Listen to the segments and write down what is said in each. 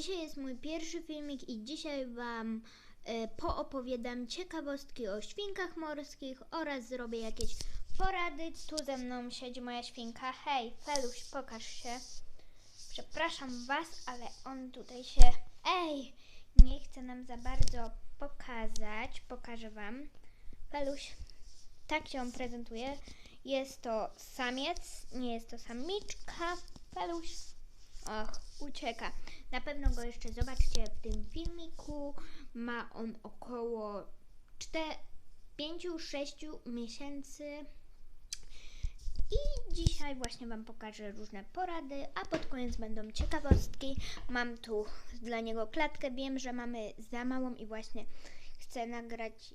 Dzisiaj jest mój pierwszy filmik i dzisiaj Wam e, poopowiadam ciekawostki o świnkach morskich oraz zrobię jakieś porady. Tu ze mną siedzi moja świnka. Hej, Feluś, pokaż się. Przepraszam Was, ale on tutaj się... Ej, nie chce nam za bardzo pokazać. Pokażę Wam. Feluś, tak się on prezentuje. Jest to samiec, nie jest to samiczka. Feluś, och, ucieka. Na pewno go jeszcze zobaczycie w tym filmiku. Ma on około 5-6 miesięcy. I dzisiaj właśnie Wam pokażę różne porady, a pod koniec będą ciekawostki. Mam tu dla niego klatkę. Wiem, że mamy za małą i właśnie chcę nagrać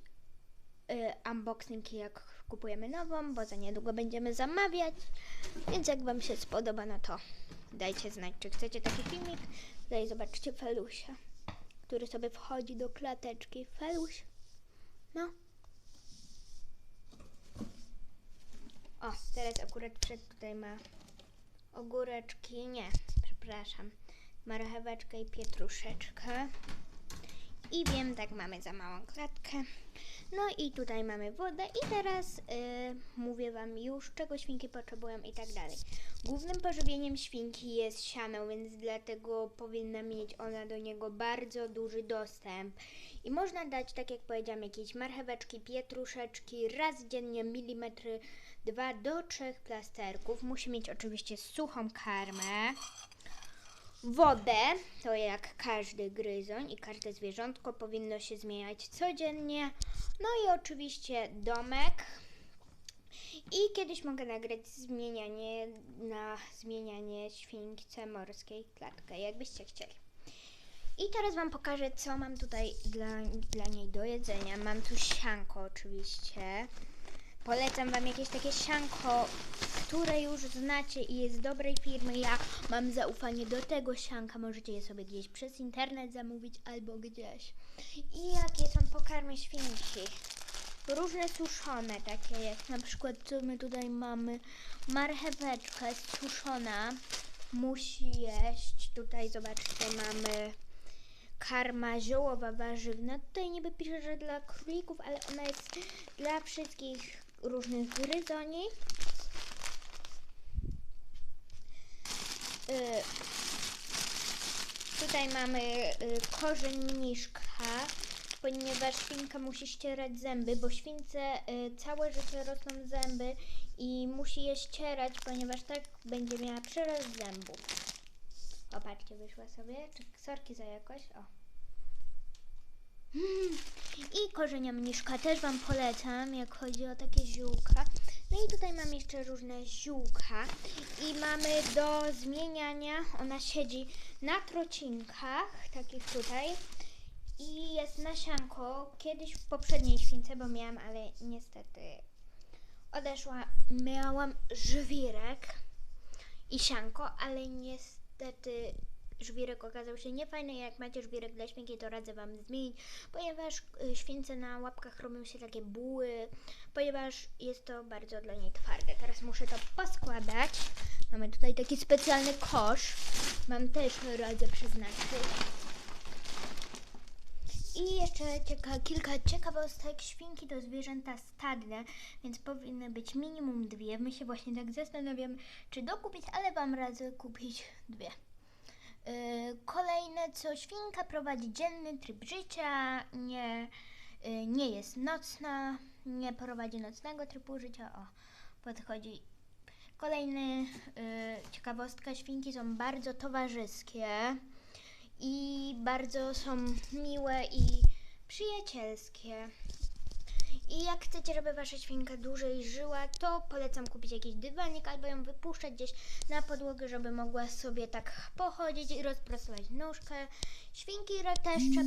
y, unboxing jak kupujemy nową, bo za niedługo będziemy zamawiać. Więc jak Wam się spodoba, no to dajcie znać, czy chcecie taki filmik. Tutaj zobaczcie Felusia, który sobie wchodzi do klateczki. Feluś, no. O, teraz akurat przed tutaj ma ogóreczki, nie, przepraszam, marcheweczkę i pietruszeczkę. I wiem, tak mamy za małą klatkę. No i tutaj mamy wodę i teraz y, mówię Wam już, czego świnki potrzebują i tak dalej. Głównym pożywieniem świnki jest siano, więc dlatego powinna mieć ona do niego bardzo duży dostęp. I można dać, tak jak powiedziałam, jakieś marcheweczki, pietruszeczki, raz dziennie milimetry, dwa do trzech plasterków. Musi mieć oczywiście suchą karmę. Wodę, to jak każdy gryzoń i każde zwierzątko powinno się zmieniać codziennie. No i oczywiście domek. I kiedyś mogę nagrać zmienianie na zmienianie śwince morskiej klatkę, jakbyście chcieli. I teraz Wam pokażę, co mam tutaj dla, dla niej do jedzenia. Mam tu sianko oczywiście. Polecam Wam jakieś takie sianko, które już znacie i jest z dobrej firmy. Ja mam zaufanie do tego sianka. Możecie je sobie gdzieś przez internet zamówić albo gdzieś. I jakie są pokarmy świnki? Różne suszone, takie jak na przykład co my tutaj mamy. Marcheweczka suszona. Musi jeść. Tutaj zobaczcie, mamy karma ziołowa, warzywna. Tutaj niby pisze, że dla królików, ale ona jest dla wszystkich różnych gryzoni. Y, tutaj mamy y, korzeń mniszka, ponieważ świnka musi ścierać zęby, bo śwince y, całe życie rosną zęby i musi je ścierać, ponieważ tak będzie miała przyrost zębów. Popatrzcie, wyszła sobie. Czy sorki za jakoś? O. I korzenia mniszka też Wam polecam, jak chodzi o takie ziółka. No i tutaj mam jeszcze różne ziółka. I mamy do zmieniania, ona siedzi na trocinkach, takich tutaj. I jest nasianko, kiedyś w poprzedniej śwince, bo miałam, ale niestety odeszła, miałam żwirek i sianko, ale niestety żwirek okazał się niefajny. Jak macie żwirek dla świnki, to radzę Wam zmienić, ponieważ y, śwince na łapkach robią się takie buły, ponieważ jest to bardzo dla niej twarde. Teraz muszę to poskładać. Mamy tutaj taki specjalny kosz. Wam też radzę przeznaczyć. I jeszcze cieka kilka ciekawostek. Świnki to zwierzęta stadne, więc powinny być minimum dwie. My się właśnie tak zastanawiamy, czy dokupić, ale Wam radzę kupić dwie. Yy, Kolejne, co świnka prowadzi dzienny tryb życia, nie, yy, nie jest nocna, nie prowadzi nocnego trybu życia. O, podchodzi. Kolejny yy, ciekawostka, świnki są bardzo towarzyskie i bardzo są miłe i przyjacielskie. I jak chcecie, żeby wasza świnka dłużej żyła, to polecam kupić jakiś dywanik albo ją wypuszczać gdzieś na podłogę, żeby mogła sobie tak pochodzić i rozprasować nóżkę. Świnki też trzeba